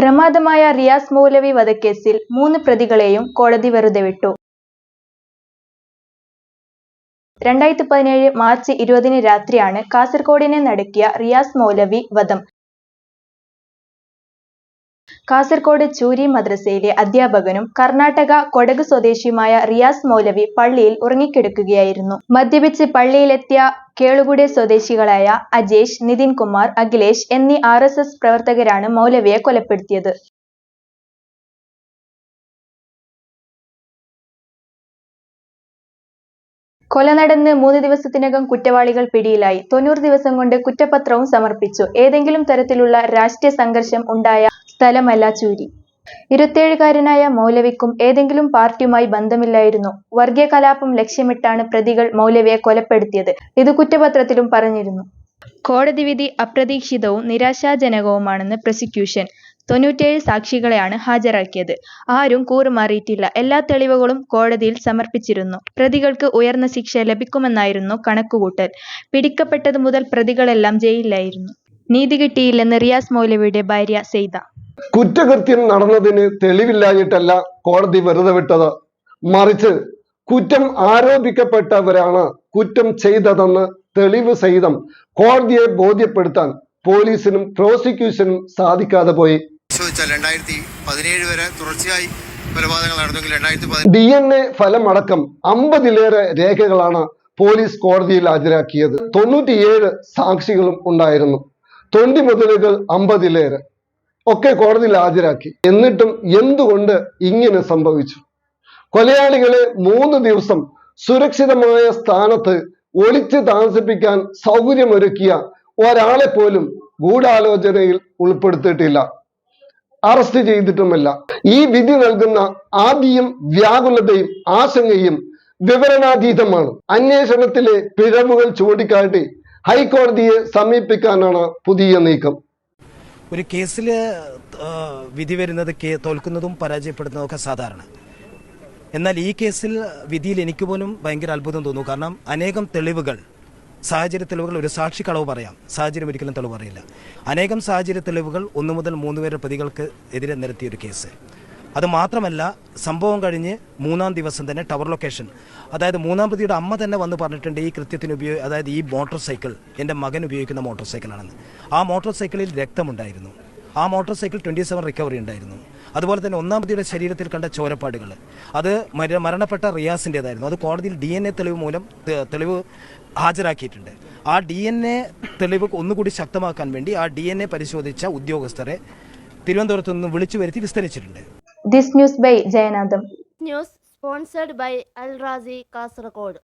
പ്രമാദമായ റിയാസ് മൗലവി വധക്കേസിൽ മൂന്ന് പ്രതികളെയും കോടതി വെറുതെ വിട്ടു. രണ്ടായിരത്തി പതിനേഴ് മാർച്ച് ഇരുപതിന് രാത്രിയാണ് കാസർഗോഡിനെ നടക്കിയ റിയാസ് മൗലവി വധം. കാസർഗോഡ് ചൂരി മദ്രസയിലെ അധ്യാപകനും കർണാടക കൊടക് സ്വദേശിയുമായ റിയാസ് മൗലവി പള്ളിയിൽ ഉറങ്ങിക്കിടക്കുകയായിരുന്നു. മദ്യപിച്ച് പള്ളിയിലെത്തിയ കേളുകുടെ സ്വദേശികളായ അജേഷ് നിതിൻ കുമാർ അഖിലേഷ് എന്നീ ആർ എസ് എസ് പ്രവർത്തകരാണ് മൗലവിയെ കൊലപ്പെടുത്തിയത്. കൊല നടന്ന് മൂന്ന് ദിവസത്തിനകം കുറ്റവാളികൾ പിടിയിലായി. തൊണ്ണൂറ് ദിവസം കൊണ്ട് കുറ്റപത്രവും സമർപ്പിച്ചു. ഏതെങ്കിലും തരത്തിലുള്ള രാഷ്ട്രീയ സംഘർഷം ഉണ്ടായ സ്ഥലമല്ല ചൂരി. ഇരുപത്തിയേഴുകാരനായ മൗലവിക്കും ഏതെങ്കിലും പാർട്ടിയുമായി ബന്ധമില്ലായിരുന്നു. വർഗീയ കലാപം ലക്ഷ്യമിട്ടാണ് പ്രതികൾ മൗലവിയെ കൊലപ്പെടുത്തിയത്. ഇത് കുറ്റപത്രത്തിലും പറഞ്ഞിരുന്നു. കോടതി വിധി അപ്രതീക്ഷിതവും നിരാശാജനകവുമാണെന്ന് പ്രോസിക്യൂഷൻ തൊണ്ണൂറ്റേഴ് സാക്ഷികളെയാണ് ഹാജരാക്കിയത്. ആരും കൂറുമാറിയിട്ടില്ല. എല്ലാ തെളിവുകളും കോടതിയിൽ സമർപ്പിച്ചിരുന്നു. പ്രതികൾക്ക് ഉയർന്ന ശിക്ഷ ലഭിക്കുമെന്നായിരുന്നു കണക്കുകൂട്ടൽ. പിടിക്കപ്പെട്ടത് മുതൽ പ്രതികളെല്ലാം ജയിലിലായിരുന്നു. നീതി കിട്ടിയില്ലെന്ന് റിയാസ് മൗലവിയുടെ ഭാര്യ സെയ്ത കുറ്റകൃത്യം നടന്നതിന് തെളിവില്ലായിട്ടല്ല കോടതി വെറുതെ വിട്ടത്. മറിച്ച് കുറ്റം ആരോപിക്കപ്പെട്ടവരാണ് കുറ്റം ചെയ്തതെന്ന് തെളിവ് സഹിതം കോടതിയെ ബോധ്യപ്പെടുത്താൻ പോലീസിനും പ്രോസിക്യൂഷനും സാധിക്കാതെ പോയി. രണ്ടായിരത്തി പതിനേഴ് വരെ തുടർച്ചയായി കൊലപാതകങ്ങൾ നടന്നെങ്കിൽ രണ്ടായിരത്തി പതിനെട്ട് ഡി എൻ എ ഫലമടക്കം അമ്പതിലേറെ രേഖകളാണ് പോലീസ് കോടതിയിൽ ഹാജരാക്കിയത്. തൊണ്ണൂറ്റിയേഴ് സാക്ഷികളും ഉണ്ടായിരുന്നു. തൊണ്ടി മുതലുകൾ അമ്പതിലേറെ. ഒക്കെ കോടതിയിൽ ഹാജരാക്കി. എന്നിട്ടും എന്തുകൊണ്ട് ഇങ്ങനെ സംഭവിച്ചു? കൊലയാളികളെ മൂന്ന് ദിവസം സുരക്ഷിതമായ സ്ഥാനത്ത് ഒളിച്ച് താമസിപ്പിക്കാൻ സൗകര്യമൊരുക്കിയ ഒരാളെ പോലും ഗൂഢാലോചനയിൽ ഉൾപ്പെടുത്തിയിട്ടില്ല. അറസ്റ്റ് ചെയ്തിട്ടുമല്ല. ഈ വിധി നൽകുന്ന ആദ്യം വ്യാകുലതയും ആശങ്കയും വിവരണാതീതമാണ്. അന്വേഷണത്തിലെ പിഴവുകൾ ചൂണ്ടിക്കാട്ടി ഹൈക്കോടതിയെ സമീപിക്കാനാണ് പുതിയ നീക്കം. ഒരു കേസിൽ വിധി വരുന്നത് കേ തോൽക്കുന്നതും പരാജയപ്പെടുന്നതും ഒക്കെ സാധാരണ. എന്നാൽ ഈ കേസിൽ വിധിയിൽ എനിക്ക് പോലും ഭയങ്കര അത്ഭുതം തോന്നുന്നു. കാരണം അനേകം തെളിവുകൾ സാഹചര്യ തെളിവുകൾ ഒരു സാക്ഷി കളവ് പറയാം. സാഹചര്യം ഒരിക്കലും തെളിവ് പറയില്ല. അനേകം സാഹചര്യ തെളിവുകൾ ഒന്നു മുതൽ മൂന്ന് വരെ പ്രതികൾക്ക് എതിരെ നിരത്തിയ ഒരു കേസ്. അത് മാത്രമല്ല സംഭവം കഴിഞ്ഞ് മൂന്നാം ദിവസം തന്നെ ടവർ ലൊക്കേഷൻ അതായത് മൂന്നാം പ്രതിയുടെ അമ്മ തന്നെ വന്ന് പറഞ്ഞിട്ടുണ്ട് ഈ കൃത്യത്തിന് ഉപയോഗ അതായത് ഈ മോട്ടോർ സൈക്കിൾ എന്റെ മകൻ ഉപയോഗിക്കുന്ന മോട്ടോർ സൈക്കിളാണെന്ന് ആ മോട്ടോർ സൈക്കിളിൽ രക്തമുണ്ടായിരുന്നു. ആ motorcycle twenty seven recovery ഉണ്ടായിരുന്നു. അതുപോലെ തന്നെ ഒന്നാം പ്രതിയുടെ ശരീരത്തിൽ കണ്ട ചോരപ്പാടുകൾ. അത് മരണപ്പെട്ട റിയാസിന്റേതായിരുന്നു. അത് കോടതിയിൽ ഡി എൻ എ തെളിവ് മൂലം തെളിവ് ഹാജരാക്കിയിട്ടുണ്ട്. ആ ഡി എൻ എ തെളിവ് ഒന്നുകൂടി ശക്തമാക്കാൻ വേണ്ടി ആ ഡി എൻ എ പരിശോധിച്ച ഉദ്യോഗസ്ഥരെ തിരുവനന്തപുരത്ത് നിന്ന് വിളിച്ചു വരുത്തി വിസ്തരിച്ചിട്ടുണ്ട്. this news by Jayanatham news sponsored by Al Razi Kasaragod